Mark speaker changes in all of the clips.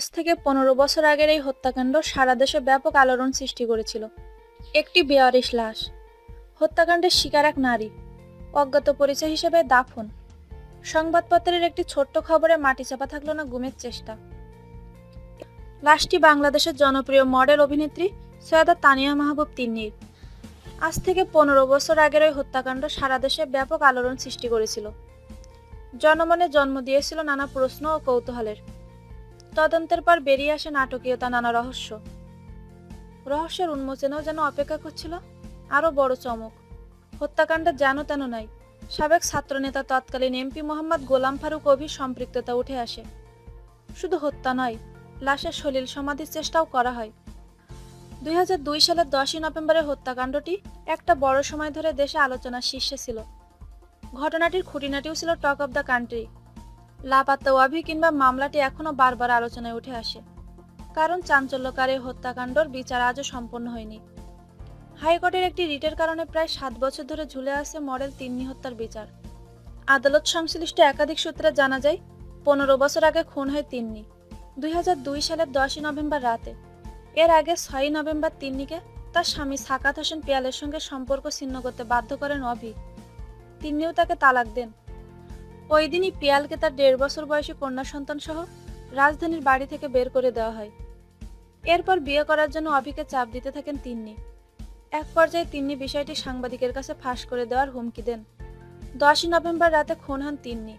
Speaker 1: আজ থেকে পনেরো বছর আগের এই হত্যাকাণ্ড সারা দেশে ব্যাপক আলোড়ন সৃষ্টি করেছিল। একটি বেয়ারিশ লাশ। হত্যাকাণ্ডের শিকার এক নারী। অজ্ঞাত পরিচয় হিসেবে দাফন। সংবাদপত্রের একটি ছোট্ট খবরে মাটি চাপা থাকল না গুমের চেষ্টা। লাশটি বাংলাদেশের জনপ্রিয় মডেল অভিনেত্রী সৈয়দা তানিয়া মাহবুব তিন্নির। আজ থেকে পনেরো বছর আগের ওই হত্যাকাণ্ড সারা দেশে ব্যাপক আলোড়ন সৃষ্টি করেছিল। জনমনে জন্ম দিয়েছিল নানা প্রশ্ন ও কৌতূহলের। তদন্তের পর বেরিয়ে আসে নাটকীয়তা, নানা রহস্য। রহস্যের উন্মোচনেও যেন অপেক্ষা করছিল আরও বড় চমক। হত্যাকাণ্ডে যেন তেন নাই। সাবেক ছাত্রনেতা তৎকালীন এমপি মোহাম্মদ গোলাম ফারুক অভির সম্পৃক্ততা উঠে আসে। শুধু হত্যা নয়, লাশের সলিল সমাধির চেষ্টাও করা হয়। দুই হাজার দুই সালের দশই নভেম্বরের হত্যাকাণ্ডটি একটা বড় সময় ধরে দেশে আলোচনার শীর্ষে ছিল। ঘটনাটির খুঁটিনাটিও ছিল টক অব দ্য কান্ট্রি। লাপাত্তা ওয়াভি কিংবা মামলাটি এখনও বারবার আলোচনায় উঠে আসে। কারণ চাঞ্চল্যকারী হত্যাকাণ্ডর বিচার আজও সম্পন্ন হয়নি। হাইকোর্টের একটি রিটের কারণে প্রায় সাত বছর ধরে ঝুলে আছে মডেল তিন্নি হত্যার বিচার। আদালত সংশ্লিষ্ট একাধিক সূত্রে জানা যায়, পনেরো বছর আগে খুন হয় তিন্নি, দুই দুই সালের দশই নভেম্বর রাতে। এর আগে ছয়ই নভেম্বর তিন্নিকে তার স্বামী সাকাত হোসেন পিয়ালের সঙ্গে সম্পর্ক ছিন্ন করতে বাধ্য করেন অভি। তিন্নিও তাকে তালাক দেন। ওই দিনই পিয়ালকে তার দেড় বছর বয়সী কন্যা সন্তান সহ রাজধানীর বাড়ি থেকে বের করে দেওয়া হয়। এরপর বিয়ে করার জন্য অভিকে চাপ দিতে থাকেন তিন্নি। এক পর্যায়ে তিন্নি বিষয়টি সাংবাদিকের কাছে ফাঁস করে দেওয়ার হুমকি দেন। দশই নভেম্বর রাতে খুন হন তিন্নি।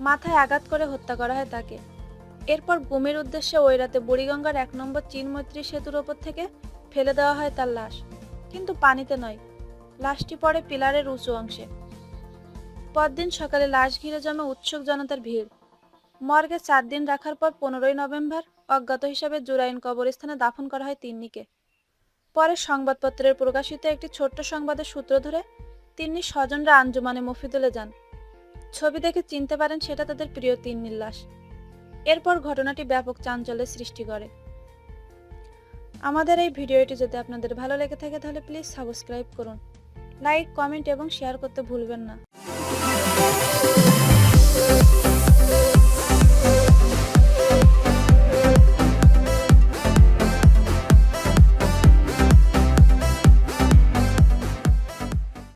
Speaker 1: মাথায় আঘাত করে হত্যা করা হয় তাকে। এরপর গুমের উদ্দেশ্যে ওই রাতে বুড়িগঙ্গার এক নম্বর চীনমৈত্রী সেতুর ওপর থেকে ফেলে দেওয়া হয় তার লাশ। কিন্তু পানিতে নয়। লাশটি পড়ে পিলারের উঁচু অংশে। পরদিন সকালে লাশ ঘিরে জমে উৎসুক জনতার ভিড়। মর্গে চার দিন রাখার পর পনেরোই নভেম্বর অজ্ঞাত হিসাবে জুরাইন কবরস্থানে দাফন করা হয় তিন্নিকে। পরে সংবাদপত্রের প্রকাশিত একটি ছোট্ট সংবাদের সূত্র ধরে তিন্নি স্বজনরা আঞ্জুমানে মফিদুলে যান। ছবি দেখে চিনতে পারেন সেটা তাদের প্রিয় তিন্নির লাশ। এরপর ঘটনাটি ব্যাপক চাঞ্চল্যের সৃষ্টি করে। আমাদের এই ভিডিওটি যদি আপনাদের ভালো লেগে থাকে তাহলে প্লিজ সাবস্ক্রাইব করুন। লাইক, কমেন্ট এবং শেয়ার করতে ভুলবেন না। Música